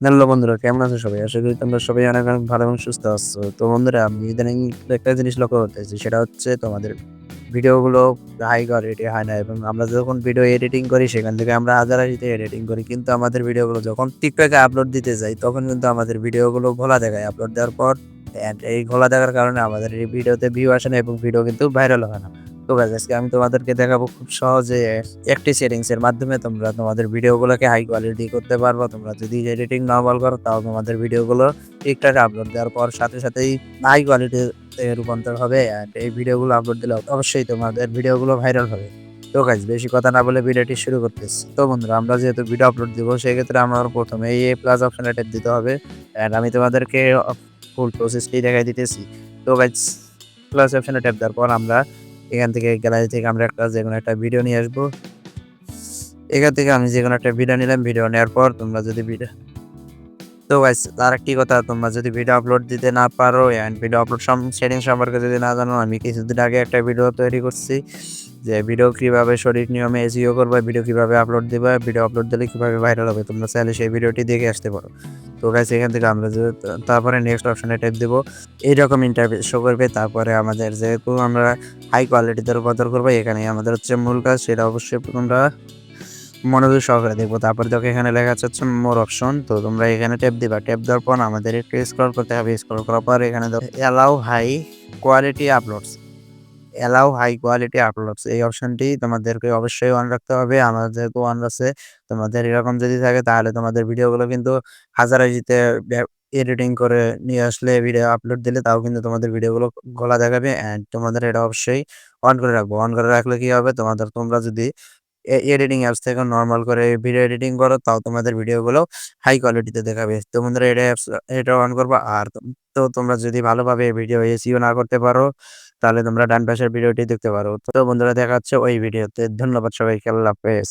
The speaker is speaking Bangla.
হ্যালো বন্ধুরা কেমন আছো সবাই? আশা করি তোমরা সবাই অনেক, অনেক ভালো এবং সুস্থ আছো। তো বন্ধুরা আমি ইদানিং একটা জিনিস লক্ষ্য করতেছি সেটা হচ্ছে তোমাদের ভিডিওগুলো হাই কোয়ালিটি হয় না এবং আমরা যখন ভিডিও এডিটিং করি সেখান থেকে আমরা হাজার আশিতে এডিটিং করি কিন্তু আমাদের ভিডিওগুলো যখন টিকটকে আপলোড দিতে যাই তখন কিন্তু আমাদের ভিডিওগুলো ঘোলা দেখায় আপলোড দেওয়ার পর এই ঘোলা দেখার কারণে আমাদের এই ভিডিওতে ভিউ আসে না এবং ভিডিও কিন্তু ভাইরাল হয় না। তো আজকে আমি তোমাদেরকে দেখাবো খুব সহজে একটি সেটিংস এর মাধ্যমে তোমরা তোমাদের ভিডিওগুলোকে হাই কোয়ালিটি করতে পারবা। তোমরা যদি এডিটিং নরমাল করো, তাও তোমাদের ভিডিওগুলো টিকটকে আপলোড দেওয়ার পর সাথে সাথেই হাই কোয়ালিটি রূপান্তর হবে অ্যান্ড এই ভিডিওগুলো আপলোড দিলে অবশ্যই তোমাদের ভিডিওগুলো ভাইরাল হবে। তো গাইজ বেশি কথা না বলে ভিডিওটি শুরু করতেছি। তো বন্ধুরা, আমরা যেহেতু ভিডিও আপলোড দিব, সেক্ষেত্রে আমার প্রথমে এই এ প্লাস অপশনে ট্যাপ দিতে হবে অ্যান্ড আমি তোমাদেরকে ফুল প্রসেসটি দেখাই দিতেছি। তো গাইজ প্লাস অপশনে ট্যাপ দেওয়ার পর আমরা এখান থেকে গ্যালারি থেকে আমরা একটা যে কোনো একটা ভিডিও নিয়ে আসব। এখান থেকে আমি যে কোনো একটা ভিডিও নিলাম ভিডিও নেওয়ার পর তোমরা যদি ভিডিও তো গাইস আরেকটি কথা, তোমরা যদি ভিডিও আপলোড দিতে না পারো অ্যান্ড ভিডিও আপলোড সেটিং সম্পর্কে যদি না জানো, আমি কিছুদিন আগে একটা ভিডিও তৈরি করছি যে ভিডিও কীভাবে সঠিক নিয়মে এসইও করবে ভিডিও কীভাবে আপলোড দিবে ভিডিও আপলোড দিলে কীভাবে ভাইরাল হবে, তোমরা চাইলে সেই ভিডিওটি দেখে আসতে পারো তো গাইস এখান থেকে আমরা যে, তারপরে নেক্সট অপশনে ট্যাপ দেব, এইরকম ইন্টারভিউ শো করবে। তারপরে আমাদের যেহেতু আমরা হাই কোয়ালিটিতে রূপান্তর করব, এখানে আমাদের হচ্ছে মূল কাজ সেটা অবশ্যই তোমরা মনোযোগ সহকারে দেখব। তারপর দেখো এখানে লেখা আছে হচ্ছে মোর অপশন তো তোমরা এখানে ট্যাপ দিবা। ট্যাপ দেওয়ার পর আমাদের একটু স্ক্রল করতে হবে। স্ক্রল করার পর এখানে allow high quality uploads allow high quality uploads এই অপশনটি তোমাদেরকে অবশ্যই অন রাখতে হবে। আমাদের যেহেতু অন আছে, তোমাদের এরকম যদি থাকে তাহলে তোমাদের ভিডিওগুলো কিন্তু হাজার হাজিতে এডিটিং করে নিয়ে আসলে ভিডিও আপলোড দিলে তাও কিন্তু তোমাদের ভিডিওগুলো গলা দেখাবে। অ্যান্ড তোমাদের এটা অবশ্যই অন করে রাখব। অন করে রাখলে কি হবে? তোমাদের তোমরা যদি এডিটিং অ্যাপস থেকে নর্মাল করে ভিডিও এডিটিং করো, তাও তোমাদের ভিডিওগুলো হাই কোয়ালিটিতে দেখাবে। তো বন্ধুরা, এটা অ্যাপস এটা অন করব। আর তো তোমরা যদি ভালোভাবে ভিডিও এসিও না করতে পারো, তাহলে তোমরা ডান পাশের ভিডিওটি দেখতে পারো। তো বন্ধুরা দেখাচ্ছে ওই ভিডিওতে ধন্যবাদ সবাইকে। আল্লাহ হাফেজ।